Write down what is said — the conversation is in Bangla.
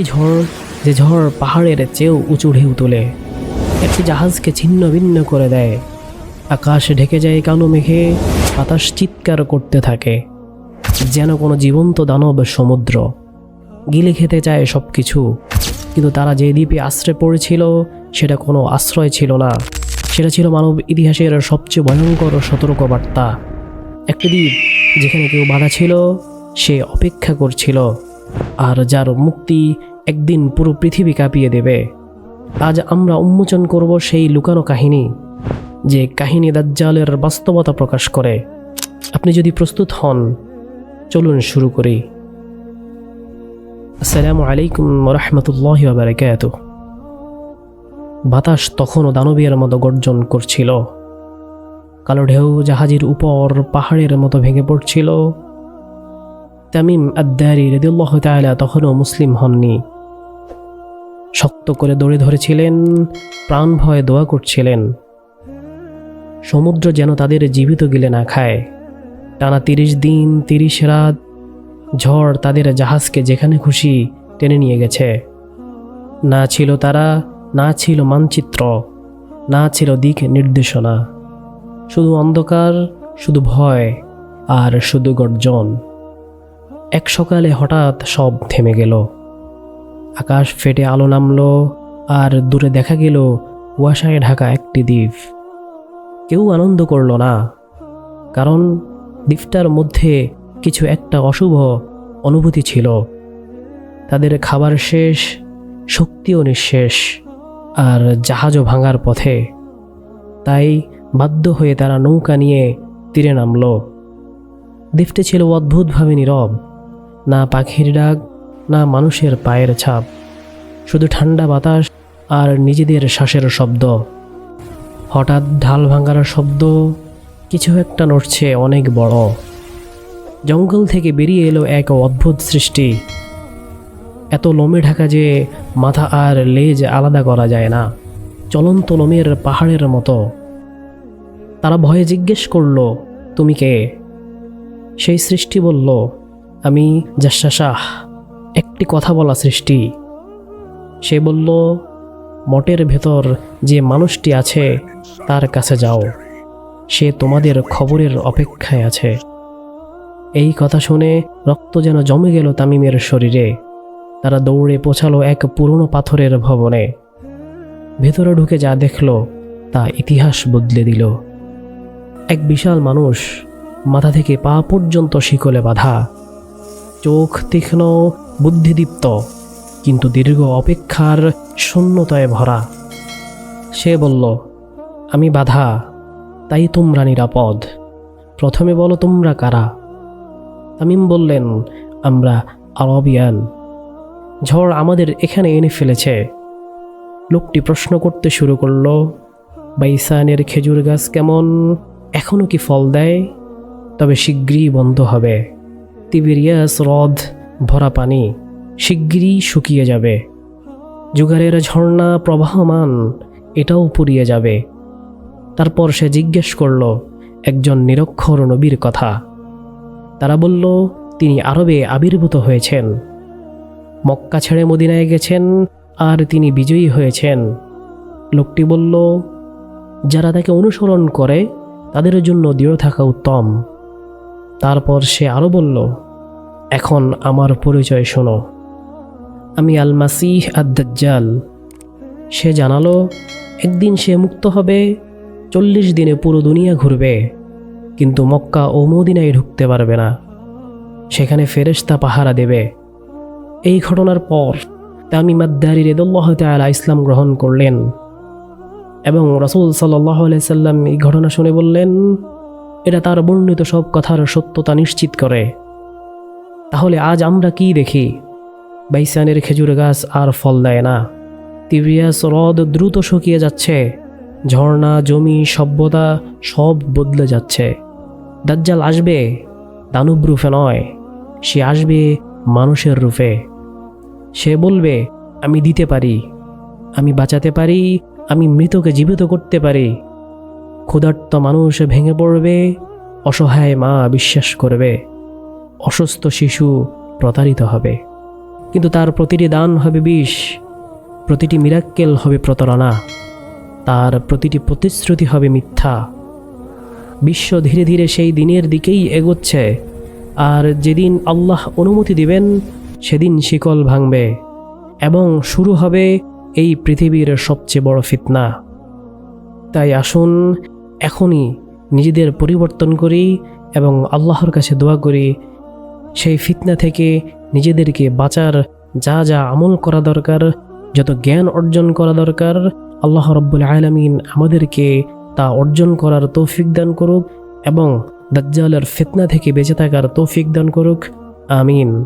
একটি ঝড়, যে ঝড় পাহাড়ের চেয়েও উঁচু ঢেউ তোলে। একটি জাহাজকে ছিন্ন ভিন্ন করে দেয়। আকাশ ঢেকে যায় কালো মেঘে, বাতাস চিৎকার করতে থাকে। যেন কোনো জীবন্ত দানব সমুদ্র। গিলে খেতে চায় সব কিছু কিন্তু তারা যে দ্বীপে আশ্রয় পড়েছিল, সেটা কোনো আশ্রয় ছিল না। সেটা ছিল মানব ইতিহাসের সবচেয়ে ভয়ঙ্কর সতর্ক বার্তা একটি দ্বীপ যেখানে কেউ বাধা ছিল, সে অপেক্ষা করছিল। আর যার মুক্তি একদিন পুরো পৃথিবী কাঁপিয়ে দেবে। আজ আমরা উন্মোচন করব সেই লুকানো কাহিনী, যে কাহিনী দাজ্জালের বাস্তবতা প্রকাশ করে। আপনি যদি প্রস্তুত হন, চলুন শুরু করি। আসসালামু আলাইকুম রহমতুল্লাহ বারকাত বাতাস তখনও দানবীর মতো গর্জন করছিল। কালো ঢেউ জাহাজের উপর পাহাড়ের মতো ভেঙে পড়ছিল। তামিম আদ্দারি রেদুল্লাহ তালা তখনও মুসলিম হননি। শক্ত করে দৌড়ে ধরেছিলেন, প্রাণ ভয়ে দোয়া করছিলেন। সমুদ্র যেন তাদের জীবিত গিলে না খায়। টানা তিরিশ দিন, তিরিশ রাত, ঝড় তাদের জাহাজকে যেখানে খুশি টেনে নিয়ে গেছে। না ছিল তারা, না ছিল মানচিত্র, না ছিল দিক নির্দেশনা। শুধু অন্ধকার, শুধু ভয়, আর শুধু গর্জন। এক সকালে হঠাৎ সব থেমে গেল। আকাশ ফেটে আলো নামলো আর দূরে দেখা গেল কুয়াশায় ঢাকা একটি দ্বীপ। কেউ আনন্দ করল না, কারণ দ্বীপটার মধ্যে কিছু একটা অশুভ অনুভূতি ছিল। তাদের খাবার শেষ, শক্তিও নিঃশেষ, আর জাহাজও ভাঙার পথে। তাই বাধ্য হয়ে তারা নৌকা নিয়ে তীরে নামল। দ্বীপটি ছিল অদ্ভুতভাবে নীরব, না পাখির ডাক না মানুষের পায়ের ছাপ, শুধু ঠান্ডা বাতাস আর নিজেদের শ্বাসের শব্দ। হঠাৎ ঢাল ভাঙার শব্দ, কিছু একটা নড়ছে অনেক বড়। জঙ্গল থেকে বেরিয়ে এলো এক অদ্ভুত সৃষ্টি। এত লোমে ঢাকা যে মাথা আর লেজ আলাদা করা যায় না, চলন্ত লোমের পাহাড়ের মতো। তারা ভয়ে জিজ্ঞেস করল, তুমি কে? সেই সৃষ্টি বলল, আমি জাসা শাহ। একটি কথা বলা সৃষ্টি। সে বলল, মঠের ভেতর যে মানুষটি আছে, তার কাছে যাও। সে তোমাদের খবরের অপেক্ষায় আছে। এই কথা শুনে রক্ত যেন জমে গেল তামিমের শরীরে। তারা দৌড়ে পৌঁছালো এক পুরনো পাথরের ভবনে। ভেতরে ঢুকে যা দেখল, তা ইতিহাস বদলে দিল। এক বিশাল মানুষ মাথা থেকে পা পর্যন্ত শিকলে বাঁধা। চোখ তীক্ষ্ণ, বুদ্ধিদীপ্ত, কিন্তু দীর্ঘ অপেক্ষার শূন্যতায় ভরা। সে বলল, আমি বাধা, তাই তোমরা নিরাপদ। প্রথমে বলো তোমরা কারা? তামিম বললেন, আমরা আরবিয়ান। ঝড় আমাদের এখানে এনে ফেলেছে। লোকটি প্রশ্ন করতে শুরু করল, বাইসানের খেজুর গাছ কেমন? এখনও কি ফল দেয়? তবে শিগগিরই বন্ধ হবে। তিবিরিয়াস হ্রদ ভরা পানি, শিগগিরই শুকিয়ে যাবে। জুগারের ঝর্ণা প্রবাহমান, এটাও পুড়িয়ে যাবে। তারপর সে জিজ্ঞেস করল, একজন নিরক্ষর নবীর কথা? তারা বলল, তিনি আরবে আবির্ভূত হয়েছেন। মক্কা ছেড়ে মদিনায় গেছেন, আর তিনি বিজয়ী হয়েছেন। লোকটি বলল, যারা তাকে অনুসরণ করে, তাদের জন্য দৃঢ় থাকা উত্তম। তারপর সে আরও বলল, এখন আমার পরিচয় শোনো। আমি আল মাসিহ আদাজ্জাল সে জানালো, একদিন সে মুক্ত হবে, চল্লিশ দিনে পুরো দুনিয়া ঘুরবে, কিন্তু মক্কা ও মদিনায় ঢুকতে পারবে না। সেখানে ফেরেশতা পাহারা দেবে। এই ঘটনার পর তামিম আদ্দারি রেদুল্লাহ তালা ইসলাম গ্রহণ করলেন এবং রসুল সাল্লাহ সাল্লাম এই ঘটনা শুনে বললেন এটা তার বর্ণিত সব কথার সত্যতা নিশ্চিত করে। তাহলে আজ আমরা কি দেখি? বাইসানের খেজুর গাছ আর ফল দেয় না। তিব্রিয়াস হ্রদ দ্রুত শুকিয়ে যাচ্ছে। ঝর্ণা, জমি, সভ্যতা সব বদলে যাচ্ছে। দাজ্জাল আসবে, দানুব রূপে নয়। সে আসবে মানুষের রূপে। সে বলবে, আমি দিতে পারি। আমি বাঁচাতে পারি। আমি মৃতকে জীবিত করতে পারি। ক্ষুধার্ত মানুষ ভেঙে পড়বে, অসহায় মা বিশ্বাস করবে, অসুস্থ শিশু প্রতারিত হবে। কিন্তু তার প্রতিটি দান হবে বিষ, প্রতিটি মিরাক্কেল হবে প্রতারণা, তার প্রতিটি প্রতিশ্রুতি হবে মিথ্যা। বিশ্ব ধীরে ধীরে সেই দিনের দিকেই এগোচ্ছে, আর যেদিন আল্লাহ অনুমতি দিবেন, সেদিন শিকল ভাঙবে, এবং শুরু হবে এই পৃথিবীর সবচেয়ে বড় ফিতনা। তাই আসুন এখনই নিজেদের পরিবর্তন করি এবং আল্লাহর কাছে দোয়া করি। সেই ফিতনা থেকে নিজেদেরকে বাঁচার যা যা আমল করা দরকার, যত জ্ঞান অর্জন করা দরকার, আল্লাহ রব্বুল আলমিন আমাদেরকে তা অর্জন করার তৌফিক দান করুক এবং দাজ্জালের ফিতনা থেকে বেঁচে থাকার তৌফিক দান করুক। আমিন।